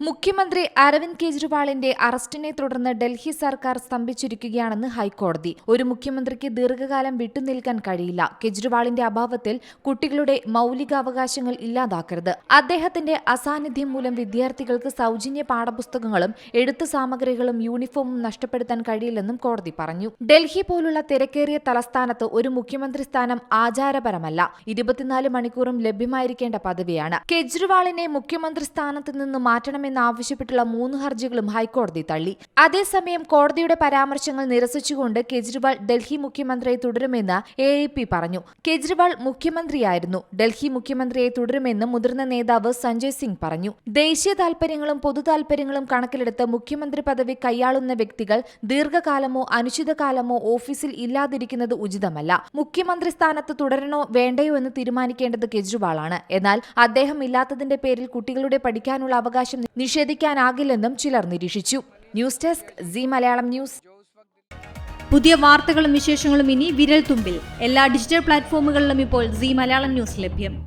മുഖ്യമന്ത്രി അരവിന്ദ് കെജ്രിവാളിന്റെ അറസ്റ്റിനെ തുടർന്ന് ഡൽഹി സർക്കാർ സ്തംഭിച്ചിരിക്കുകയാണെന്ന് ഹൈക്കോടതി. ഒരു മുഖ്യമന്ത്രിക്ക് ദീർഘകാലം വിട്ടുനിൽക്കാൻ കഴിയില്ല. കെജ്രിവാളിന്റെ അഭാവത്തിൽ കുട്ടികളുടെ മൗലികാവകാശങ്ങൾ ഇല്ലാതാക്കരുത്. അദ്ദേഹത്തിന്റെ അസാന്നിധ്യം മൂലം വിദ്യാർത്ഥികൾക്ക് സൗജന്യ പാഠപുസ്തകങ്ങളും എഴുത്ത് സാമഗ്രികളും യൂണിഫോമും നഷ്ടപ്പെടുത്താൻ കഴിയില്ലെന്നും കോടതി പറഞ്ഞു. ഡൽഹി പോലുള്ള തിരക്കേറിയ തലസ്ഥാനത്ത് ഒരു മുഖ്യമന്ത്രി സ്ഥാനം ആചാരപരമല്ല. ഇരുപത്തിനാല് മണിക്കൂറും ലഭ്യമായിരിക്കേണ്ട പദവിയാണ്. കെജ്രിവാളിനെ മുഖ്യമന്ത്രി സ്ഥാനത്ത് നിന്ന് മാറ്റണമെന്നാവശ്യപ്പെട്ടുള്ള മൂന്ന് ഹർജികളും ഹൈക്കോടതി തള്ളി. അതേസമയം കോടതിയുടെ പരാമർശങ്ങൾ നിരസിച്ചുകൊണ്ട് കെജ്രിവാൾ ഡൽഹി മുഖ്യമന്ത്രിയെ തുടരുമെന്ന് എ പറഞ്ഞു. കെജ്രിവാൾ മുഖ്യമന്ത്രിയായിരുന്നു. ഡൽഹി മുഖ്യമന്ത്രിയെ തുടരുമെന്ന് മുതിർന്ന നേതാവ് സഞ്ജയ് സിംഗ് പറഞ്ഞു. ദേശീയ താൽപര്യങ്ങളും പൊതു താൽപര്യങ്ങളും കണക്കിലെടുത്ത് മുഖ്യമന്ത്രി പദവി കൈയാളുന്ന വ്യക്തികൾ ദീർഘകാലമോ അനിശ്ചിതകാലമോ ഓഫീസിൽ ഇല്ലാതിരിക്കുന്നത് ഉചിതമല്ല. മുഖ്യമന്ത്രി സ്ഥാനത്ത് തുടരണോ വേണ്ടയോ എന്ന് തീരുമാനിക്കേണ്ടത് കെജ്രിവാളാണ്. എന്നാൽ അദ്ദേഹം ഇല്ലാത്തതിന്റെ പേരിൽ കുട്ടികളുടെ പഠിക്കാനുള്ള അവകാശം നിഷേധിക്കാനാകില്ലെന്നും ചിലർ നിരീക്ഷിച്ചു. News desk C Malayalam news. പുതിയ വാർത്തകളും വിശേഷങ്ങളും ഇനി വിരൽ തുമ്പിൽ എല്ലാ ഡിജിറ്റൽ പ്ലാറ്റ്ഫോമുകളിലും ഇപ്പോൾ സി മലയാളം ന്യൂസ് ലഭ്യം.